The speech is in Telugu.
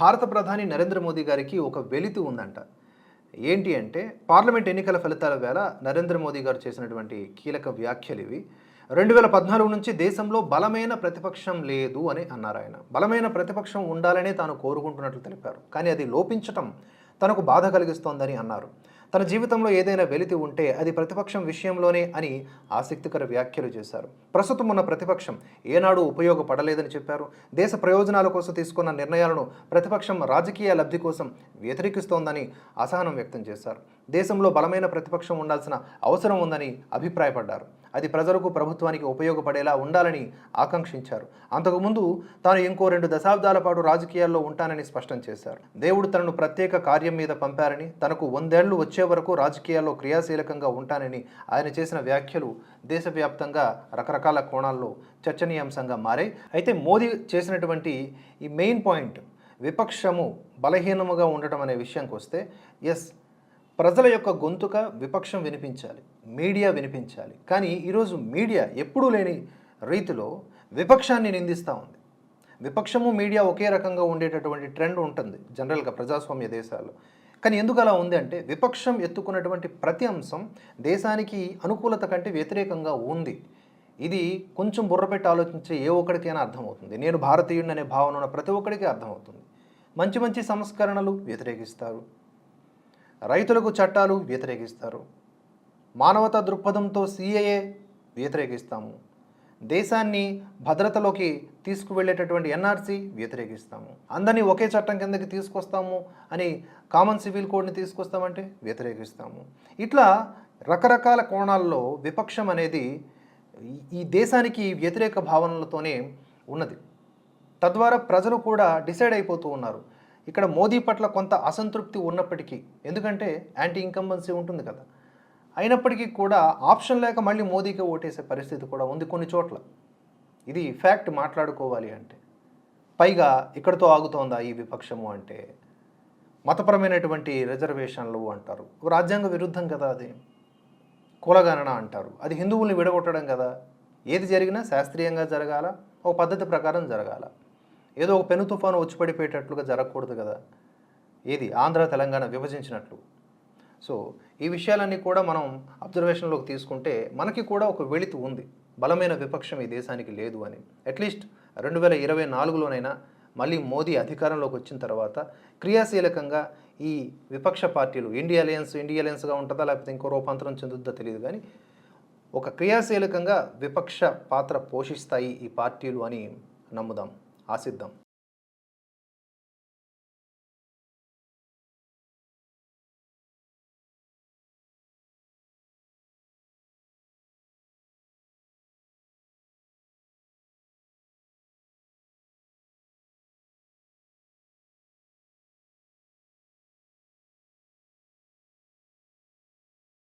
భారత ప్రధాని నరేంద్ర మోదీ గారికి ఒక వెలితి ఉందంట. ఏంటి అంటే పార్లమెంట్ ఎన్నికల ఫలితాల వేళ నరేంద్ర మోదీ గారు చేసినటువంటి కీలక వ్యాఖ్యలు ఇవి. రెండు వేల పద్నాలుగు నుంచి దేశంలో బలమైన ప్రతిపక్షం లేదు అని అన్నారు ఆయన. బలమైన ప్రతిపక్షం ఉండాలనే తాను కోరుకుంటున్నట్లు తెలిపారు. కానీ అది లోపించటం తనకు బాధ కలిగిస్తోందని అన్నారు. తన జీవితంలో ఏదైనా వెలితి ఉంటే అది ప్రతిపక్షం విషయంలోనే అని ఆసక్తికర వ్యాఖ్యలు చేశారు. ప్రస్తుతం ఉన్న ప్రతిపక్షం ఏనాడు ఉపయోగపడలేదని చెప్పారు. దేశ ప్రయోజనాల కోసం తీసుకున్న నిర్ణయాలను ప్రతిపక్షం రాజకీయ లబ్ధి కోసం వ్యతిరేకిస్తోందని అసహనం వ్యక్తం చేశారు. దేశంలో బలమైన ప్రతిపక్షం ఉండాల్సిన అవసరం ఉందని అభిప్రాయపడ్డారు. అది ప్రజలకు ప్రభుత్వానికి ఉపయోగపడేలా ఉండాలని ఆకాంక్షించారు. అంతకుముందు తాను ఇంకో రెండు దశాబ్దాల పాటు రాజకీయాల్లో ఉంటానని స్పష్టం చేశారు. దేవుడు తనను ప్రత్యేక కార్యం మీద పంపారని తనకు వందేళ్ళు వచ్చే వరకు రాజకీయాల్లో క్రియాశీలకంగా ఉంటానని ఆయన చేసిన వ్యాఖ్యలు దేశవ్యాప్తంగా రకరకాల కోణాల్లో చర్చనీయాంశంగా మారాయి. అయితే మోదీ చేసినటువంటి ఈ మెయిన్ పాయింట్ విపక్షము బలహీనముగా ఉండటం అనే విషయంకి వస్తే ఎస్ ప్రజల యొక్క గొంతుక విపక్షం వినిపించాలి మీడియా వినిపించాలి. కానీ ఈరోజు మీడియా ఎప్పుడూ లేని రీతిలో విపక్షాన్ని నిందిస్తూ ఉంది. విపక్షము మీడియా ఒకే రకంగా ఉండేటటువంటి ట్రెండ్ ఉంటుంది జనరల్గా ప్రజాస్వామ్య దేశాల్లో. కానీ ఎందుకు అలా ఉంది అంటే విపక్షం ఎత్తుకున్నటువంటి ప్రతి అంశం దేశానికి అనుకూలత కంటే వ్యతిరేకంగా ఉంది. ఇది కొంచెం బుర్రపెట్టి ఆలోచించే ఏ ఒక్కడికైనా అర్థమవుతుంది. నేను భారతీయుడిని అనే భావన ఉన్న ప్రతి ఒక్కడికి అర్థమవుతుంది. మంచి మంచి సంస్కరణలు వ్యతిరేకిస్తారు. రైతులకు చట్టాలు వ్యతిరేకిస్తారు. మానవతా దృక్పథంతో సిఏఏ వ్యతిరేకిస్తాము. దేశాన్ని భద్రతలోకి తీసుకువెళ్ళేటటువంటి ఎన్ఆర్సీ వ్యతిరేకిస్తాము. అందరినీ ఒకే చట్టం కిందకి తీసుకొస్తాము అని కామన్ సివిల్ కోడ్ని తీసుకొస్తామంటే వ్యతిరేకిస్తాము. ఇట్లా రకరకాల కోణాల్లో విపక్షం అనేది ఈ- ఈ దేశానికి వ్యతిరేక భావనలతోనే ఉన్నది. తద్వారా ప్రజలు కూడా డిసైడ్ అయిపోతూ ఉన్నారు. ఇక్కడ మోదీ పట్ల కొంత అసంతృప్తి ఉన్నప్పటికీ ఎందుకంటే యాంటీ ఇన్కంబెన్సీ ఉంటుంది కదా. అయినప్పటికీ కూడా ఆప్షన్ లేక మళ్ళీ మోదీకి ఓటేసే పరిస్థితి కూడా ఉంది కొన్ని చోట్ల. ఇది ఫ్యాక్ట్ మాట్లాడుకోవాలి అంటే. పైగా ఇక్కడితో ఆగుతోందా ఈ విపక్షము అంటే? మతపరమైనటువంటి రిజర్వేషన్లు అంటారు. రాజ్యాంగ విరుద్ధం కదా అది. కులగణన అంటారు. అది హిందువుల్ని విడగొట్టడం కదా. ఏది జరిగినా శాస్త్రీయంగా జరగాల? ఒక పద్ధతి ప్రకారం జరగాల? ఏదో ఒక పెను తుఫాను వచ్చి పడిపోయేటట్లుగా జరగకూడదు కదా. ఏది? ఆంధ్ర తెలంగాణ విభజించినట్లు. సో ఈ విషయాలన్నీ కూడా మనం అబ్జర్వేషన్లోకి తీసుకుంటే మనకి కూడా ఒక వెళితి ఉంది. బలమైన విపక్షం ఈ దేశానికి లేదు అని. అట్లీస్ట్ రెండు వేల ఇరవై నాలుగులోనైనా మళ్ళీ మోదీ అధికారంలోకి వచ్చిన తర్వాత క్రియాశీలకంగా ఈ విపక్ష పార్టీలు ఇండియా అలయన్స్ ఇండియా అలయన్స్గా ఉంటుందా లేకపోతే ఇంకో రూపాంతరం చెందుద్దా తెలియదు కానీ ఒక క్రియాశీలకంగా విపక్ష పాత్ర పోషిస్తాయి ఈ పార్టీలు అని నమ్ముదాం. ఆశిద్దాం